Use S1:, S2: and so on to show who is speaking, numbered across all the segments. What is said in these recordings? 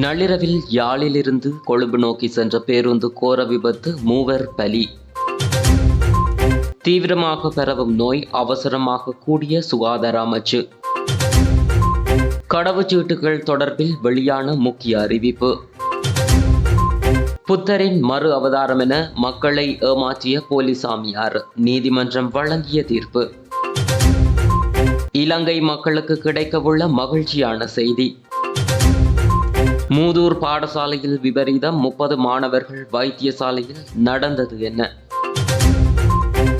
S1: நள்ளிரவில் யாழிலிருந்து கொழும்பு நோக்கி சென்ற பேருந்து கோர விபத்து மூவர் பலி. தீவிரமாக பரவும் நோய் அவசரமாக கூடிய சுகாதார அமைச்சு. கடவுச்சீட்டுகள் தொடர்பில் வெளியான முக்கிய அறிவிப்பு. புத்தரின் மறு அவதாரம் என மக்களை ஏமாற்றிய போலிசாமியார் நீதிமன்றம் வழங்கிய தீர்ப்பு. இலங்கை மக்களுக்கு கிடைக்கவுள்ள மகிழ்ச்சியான செய்தி. மூதூர் பாடசாலையில் விபரீதம் முப்பது மாணவர்கள் வைத்தியசாலையில் நடந்தது என்ன?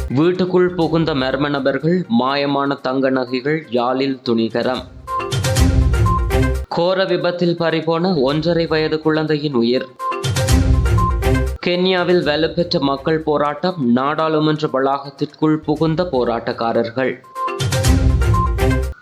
S1: வீட்டுக்குள் புகுந்த மர்ம நபர்கள் மாயமான தங்க நகைகள் யாழில் துணிகரம். கோர விபத்தில் பறிபோன ஒன்றரை வயது குழந்தையின் உயிர். கென்யாவில் வலுப்பெற்ற மக்கள் போராட்டம் நாடாளுமன்ற வளாகத்திற்குள் புகுந்த போராட்டக்காரர்கள்.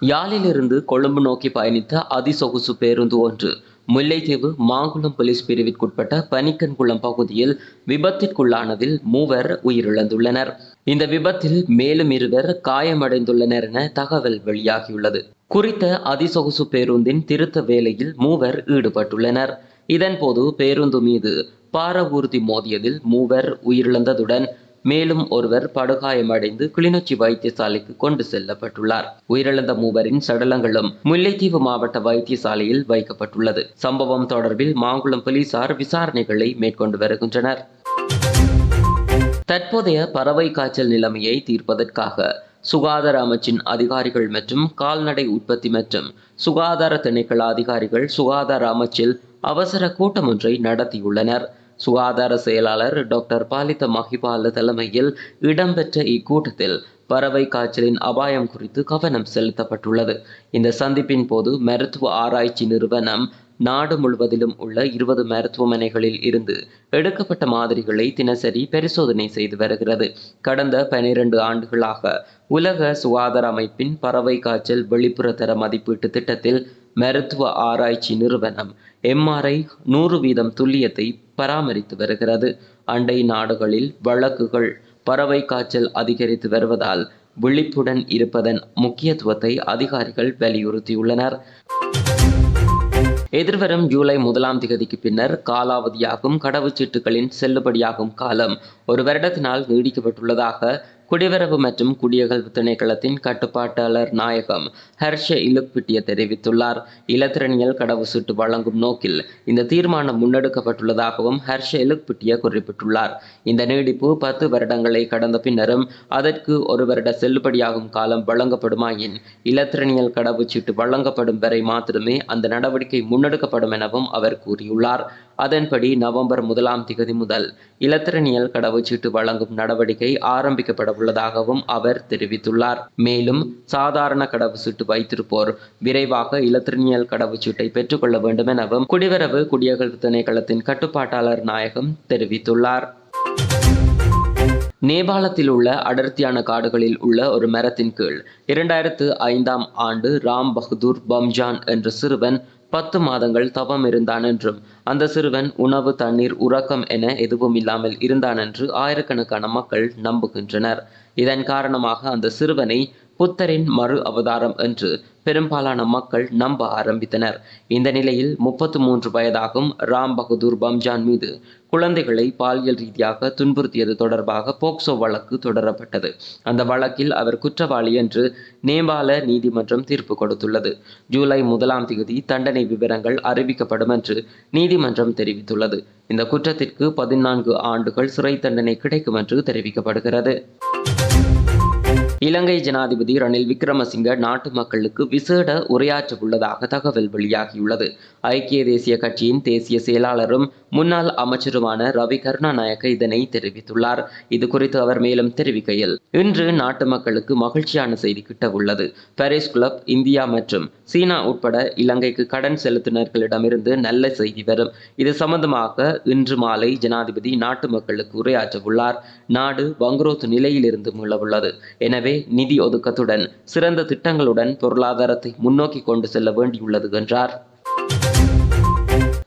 S1: யாழிலிருந்து கொழும்பு நோக்கி பயணித்த அதிசொகுசு பேருந்து ஒன்று. முல்லைத்தீவு மாங்குளம் போலீஸ் பிரிவிற்குட்பட்ட பனிக்கன்குளம் பகுதியில் விபத்திற்குள்ளானதில் மூவர் உயிரிழந்துள்ளனர். இந்த விபத்தில் மேலும் இருவர் காயமடைந்துள்ளனர் என தகவல் வெளியாகியுள்ளது. குறித்த அதிசொகுசு பேருந்தின் திருத்த வேலையில் மூவர் ஈடுபட்டுள்ளனர். இதன்போது பேருந்து மீது பாரவூர்தி மோதியதில் மூவர் உயிரிழந்ததுடன் மேலும் ஒருவர் படுகாயமடைந்து கிளிநொச்சி வைத்தியசாலைக்கு கொண்டு செல்லப்பட்டுள்ளார். உயிரிழந்த மூவரின் சடலங்களும் முல்லைத்தீவு மாவட்ட வைத்தியசாலையில் வைக்கப்பட்டுள்ளது. சம்பவம் தொடர்பில் மாங்குளம் போலீசார் விசாரணைகளை மேற்கொண்டு வருகின்றனர். தற்போதைய பறவை காய்ச்சல் நிலைமையை தீர்ப்பதற்காக சுகாதார அமைச்சின் அதிகாரிகள் மற்றும் கால்நடை உற்பத்தி மற்றும் சுகாதார திணைக்கள அதிகாரிகள் சுகாதார அமைச்சில் அவசர கூட்டம் ஒன்றை நடத்தியுள்ளனர். சுகாதார செயலாளர் டாக்டர் பாலித மஹிபால தலைமையில் இடம்பெற்ற இக்கூட்டத்தில் பறவை காய்ச்சலின் அபாயம் குறித்து கவனம் செலுத்தப்பட்டுள்ளது. இந்த சந்திப்பின் போது மருத்துவ ஆராய்ச்சி நிறுவனம் நாடு முழுவதிலும் உள்ள இருபது மருத்துவமனைகளில் இருந்து எடுக்கப்பட்ட மாதிரிகளை தினசரி பரிசோதனை செய்து வருகிறது. கடந்த பனிரெண்டு ஆண்டுகளாக உலக சுகாதார அமைப்பின் பறவை காய்ச்சல் வெளிப்புற தர மதிப்பீட்டு திட்டத்தில் மருத்துவ ஆராய்ச்சி நிறுவனம் எம்ஆர்ஐ நூறு வீதம் துல்லியத்தை பராமரித்து வருகிறது. அண்டை நாடுகளில் வழக்குகள் பறவை காய்ச்சல் அதிகரித்து வருவதால் விழிப்புடன் இருப்பதன் முக்கியத்துவத்தை அதிகாரிகள் வலியுறுத்தியுள்ளனர். எதிர்வரும் ஜூலை முதலாம் திகதிக்கு பின்னர் காலாவதியாகும் கடவுச்சீட்டுகளின் செல்லுபடியாகும் காலம் ஒரு வருடத்தினால் நீடிக்கப்பட்டுள்ளதாக குடிவரவு மற்றும் குடியகல்வு திணைக்களத்தின் கட்டுப்பாட்டாளர் நாயகம் ஹர்ஷ இலுக்பிட்டிய தெரிவித்துள்ளார். இலத்திரனியல் சுட்டு வழங்கும் நோக்கில் இந்த தீர்மானம் முன்னெடுக்கப்பட்டுள்ளதாகவும் ஹர்ஷ இலுக்பிட்டிய குறிப்பிட்டுள்ளார். இந்த நீடிப்பு பத்து வருடங்களை கடந்த பின்னரும் அதற்கு ஒரு வருட செல்லுபடியாகும் காலம் வழங்கப்படுமாயின் இலத்திரனியல் கடவுச்சீட்டு வழங்கப்படும் வரை மாத்திரமே அந்த நடவடிக்கை முன்னெடுக்கப்படும் எனவும் அவர் கூறியுள்ளார். அதன்படி நவம்பர் முதலாம் திகதி முதல் இலத்திரனியல் கடவுச்சீட்டு வழங்கும் நடவடிக்கை ஆரம்பிக்கப்பட உள்ளதாகவும் அவர் தெரிவித்துள்ளார். மேலும் சாதாரண கடவுச்சீட்டு வைத்திருப்போர் விரைவாக இலத்திரனியல் கடவுச்சீட்டை பெற்றுக்கொள்ள வேண்டும் எனவும் குடிவரவு குடியகல் திணைக்களத்தின் கட்டுப்பாட்டாளர் நாயகம் தெரிவித்துள்ளார். நேபாளத்தில் உள்ள அடர்த்தியான காடுகளில் உள்ள ஒரு மரத்தின் கீழ் இரண்டாயிரத்து ஐந்தாம் ஆண்டு ராம் பகதூர் பம்ஜான் என்ற சிறுவன் பத்து மாதங்கள் தவம் இருந்தான் என்றும் அந்த சிறுவன் உணவு தண்ணீர் உறக்கம் என எதுவும் இல்லாமல் இருந்தான் என்று ஆயிரக்கணக்கான மக்கள் நம்புகின்றனர். இதன் காரணமாக அந்த சிறுவனை புத்தரின் மறு அவதாரம் என்று பெரும்பாலான மக்கள் நம்ப ஆரம்பித்தனர். இந்த நிலையில் முப்பத்து மூன்று வயதாகும் ராம் பகதூர் பம்ஜான் மீது குழந்தைகளை பாலியல் ரீதியாக துன்புறுத்தியது தொடர்பாக போக்சோ வழக்கு தொடரப்பட்டது. அந்த வழக்கில் அவர் குற்றவாளி என்று நேபாள நீதிமன்றம் தீர்ப்பு கொடுத்துள்ளது. ஜூலை முதலாம் தேதி தண்டனை விவரங்கள் அறிவிக்கப்படும் என்று நீதிமன்றம் தெரிவித்துள்ளது. இந்த குற்றத்திற்கு பதினான்கு ஆண்டுகள் சிறை தண்டனை கிடைக்கும் என்று தெரிவிக்கப்படுகிறது. இலங்கை ஜனாதிபதி ரணில் விக்ரமசிங்க நாட்டு மக்களுக்கு விசேட உரையாற்ற உள்ளதாக தகவல் வெளியாகியுள்ளது. ஐக்கிய தேசிய கட்சியின் தேசிய செயலாளரும் முன்னாள் அமைச்சருமான ரவி கருணாநாயக்க இதனை தெரிவித்துள்ளார். இது குறித்து அவர் மேலும் தெரிவிக்கையில் இன்று நாட்டு மக்களுக்கு மகிழ்ச்சியான செய்தி கிட்ட உள்ளது பாரிஸ் கிளப் இந்தியா மற்றும் சீனா உட்பட இலங்கைக்கு கடன் செலுத்தினர்களிடமிருந்து நல்ல செய்தி வரும். இது சம்பந்தமாக இன்று மாலை ஜனாதிபதி நாட்டு மக்களுக்கு உரையாற்ற உள்ளார் நாடு வங்குரோத்து நிலையிலிருந்து மீளவுள்ளது. எனவே நிதி ஒதுக்கத்துடன் சிறந்த திட்டங்களுடன் பொருளாதாரத்தை முன்னோக்கி கொண்டு செல்ல வேண்டியுள்ளது என்றார்.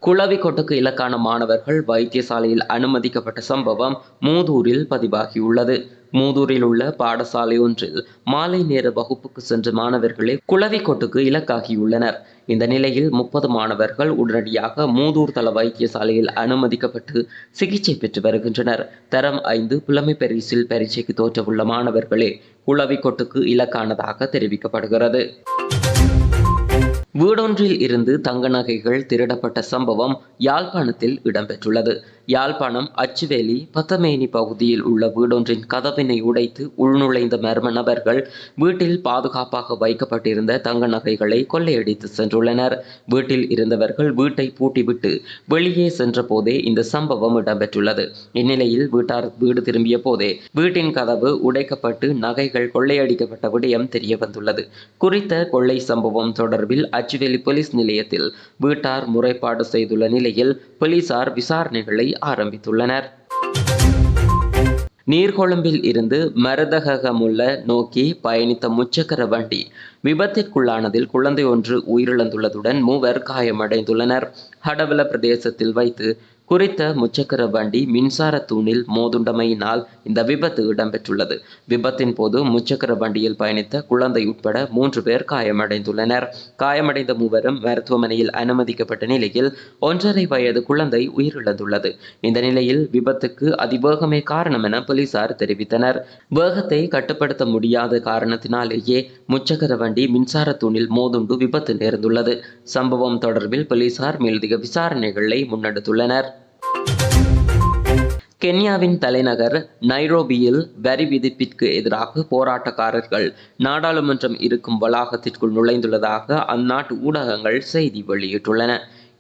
S1: குளவிக்கொட்டுக்கு இலக்கான மாணவர்கள் வைத்தியசாலையில் அனுமதிக்கப்பட்ட சம்பவம் மூதூரில் பதிவாகியுள்ளது. மூதூரில் உள்ள பாடசாலை ஒன்றில் மாலை நேர வகுப்புக்கு சென்ற மாணவர்களே குளவிக்கொட்டுக்கு இலக்காகியுள்ளனர். இந்த நிலையில் முப்பது மாணவர்கள் உடனடியாக மூதூர் தள வைத்தியசாலையில் அனுமதிக்கப்பட்டு சிகிச்சை பெற்று வருகின்றனர். தரம் ஐந்து புலமை பரிசில் பரீட்சைக்கு தோற்றவுள்ள மாணவர்களே குளவிக்கொட்டுக்கு இலக்கானதாக தெரிவிக்கப்படுகிறது. வீடொன்றில் இருந்து தங்க நகைகள் திருடப்பட்ட சம்பவம் யாழ்ப்பாணத்தில் இடம்பெற்றுள்ளது. யாழ்ப்பாணம் அச்சுவேலி பத்தமேனி பகுதியில் உள்ள வீடொன்றின் கதவினை உடைத்து உள்நுழைந்த மர்ம நபர்கள் வீட்டில் பாதுகாப்பாக வைக்கப்பட்டிருந்த தங்க நகைகளை கொள்ளையடித்து சென்றுள்ளனர். வீட்டில் இருந்தவர்கள் வீட்டை பூட்டிவிட்டு வெளியே சென்ற போதே இந்த சம்பவம் இடம்பெற்றுள்ளது. இந்நிலையில் வீட்டார் வீடு திரும்பிய போதே வீட்டின் கதவு உடைக்கப்பட்டு நகைகள் கொள்ளையடிக்கப்பட்ட விடயம் தெரிய வந்துள்ளது குறித்த கொள்ளை சம்பவம் தொடர்பில் அச்சுவேலி போலீஸ் நிலையத்தில் வீட்டார் முறைப்பாடு செய்துள்ள நிலையில் போலீசார் விசாரணைகளை ஆரம்பித்துள்ளனர். நீர்கொழும்பில் இருந்து மருதகமுள்ள நோக்கி பயணித்த முச்சக்கர வண்டி விபத்திற்குள்ளானதில் குழந்தை ஒன்று உயிரிழந்துள்ளதுடன் மூவர் காயமடைந்துள்ளனர். ஹடவல பிரதேசத்தில் வைத்து குறித்த முச்சக்கர வண்டி மின்சார தூணில் மோதுண்டமையினால் இந்த விபத்து இடம்பெற்றுள்ளது. விபத்தின் போது முச்சக்கர வண்டியில் பயணித்த குழந்தை உட்பட மூன்று பேர் காயமடைந்துள்ளனர். காயமடைந்த மூவரும் மருத்துவமனையில் அனுமதிக்கப்பட்ட நிலையில் ஒன்றரை வயது குழந்தை உயிரிழந்துள்ளது. இந்த நிலையில் விபத்துக்கு அதிவேகமே காரணம் என போலீசார் தெரிவித்தனர். வேகத்தை கட்டுப்படுத்த முடியாத காரணத்தினாலேயே முச்சக்கர வண்டி மின்சார தூணில் மோதுண்டு விபத்து நேர்ந்துள்ளது. சம்பவம் தொடர்பில் போலீசார் மேலதிக விசாரணைகளை முன்னெடுத்துள்ளனர். கென்யாவின் தலைநகர் நைரோபியில் வரி விதிப்பிற்கு எதிராக போராட்டக்காரர்கள் நாடாளுமன்றம் இருக்கும் வளாகத்திற்குள் நுழைந்துள்ளதாக அந்நாட்டு ஊடகங்கள் செய்தி வெளியிட்டுள்ளன.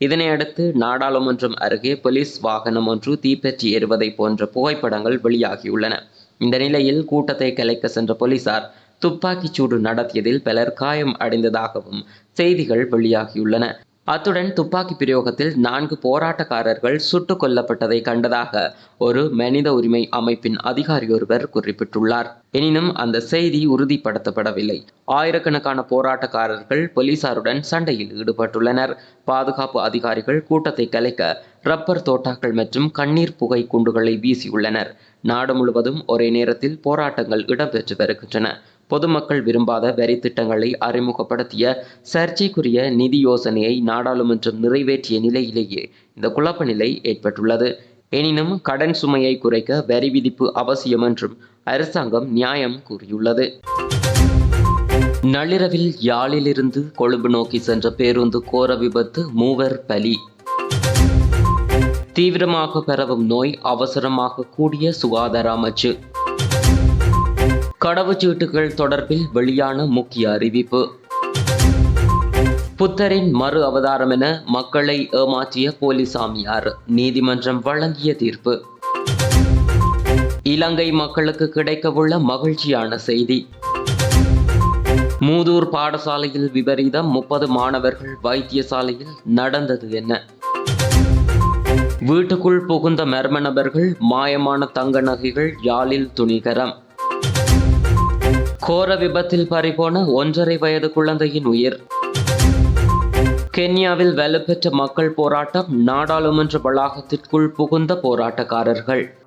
S1: இதனையடுத்து நாடாளுமன்றம் அருகே போலீஸ் வாகனம் ஒன்று தீப்பற்றி எறுவதை போன்ற புகைப்படங்கள் வெளியாகியுள்ளன. இந்த நிலையில் கூட்டத்தை கலைக்க சென்ற போலீசார் துப்பாக்கிச் சூடு நடத்தியதில் பலர் காயம் அடைந்ததாகவும் செய்திகள் வெளியாகியுள்ளன. அத்துடன் துப்பாக்கி பிரயோகத்தில் நான்கு போராட்டக்காரர்கள் சுட்டுக் கொல்லப்பட்டதை கண்டதாக ஒரு மனித உரிமை அமைப்பின் அதிகாரி ஒருவர் குறிப்பிட்டுள்ளார். எனினும் அந்த செய்தி உறுதிப்படுத்தப்படவில்லை. ஆயிரக்கணக்கான போராட்டக்காரர்கள் போலீசாருடன் சண்டையில் ஈடுபட்டுள்ளனர். பாதுகாப்பு அதிகாரிகள் கூட்டத்தை கலைக்க ரப்பர் தோட்டாக்கள் மற்றும் கண்ணீர் புகை குண்டுகளை வீசியுள்ளனர். நாடு முழுவதும் ஒரே நேரத்தில் போராட்டங்கள் இடம்பெற்று வருகின்றன. பொதுமக்கள் விரும்பாத வரி திட்டங்களை அறிமுகப்படுத்திய சர்ச்சைக்குரிய நிதி யோசனையை நாடாளுமன்றம் நிறைவேற்றிய நிலையிலேயே இந்த குழப்ப நிலை ஏற்பட்டுள்ளது. எனினும் கடன் சுமையை குறைக்க வரி விதிப்பு அவசியம் என்றும் அரசாங்கம் நியாயம் கூறியுள்ளது. நள்ளிரவில் யாழிலிருந்து கொழும்பு நோக்கி சென்ற பேருந்து கோர விபத்து மூவர் பலி. தீவிரமாக பரவும் நோய் அவசரமாக கூடிய சுகாதார அமைச்சு. கடவுச்சீட்டுகள் தொடர்பில் வெளியான முக்கிய அறிவிப்பு. புத்தரின் மறு அவதாரம் என மக்களை ஏமாற்றிய போலிசாமியார் நீதிமன்றம் வழங்கிய தீர்ப்பு. இலங்கை மக்களுக்கு கிடைக்கவுள்ள மகிழ்ச்சியான செய்தி. மூதூர் பாடசாலையில் விபரீதம் முப்பது மாணவர்கள் வைத்தியசாலையில் நடந்தது என்ன? வீட்டுக்குள் புகுந்த மர்ம நபர்கள் மாயமான தங்க நகைகள் யாழில் துணிகரம். கோர விபத்தில் பறிபோன ஒன்றரை வயது குழந்தையின் உயிர். கென்யாவில் வலுப்பெற்ற மக்கள் போராட்டம் நாடாளுமன்ற வளாகத்திற்குள் புகுந்த போராட்டக்காரர்கள்.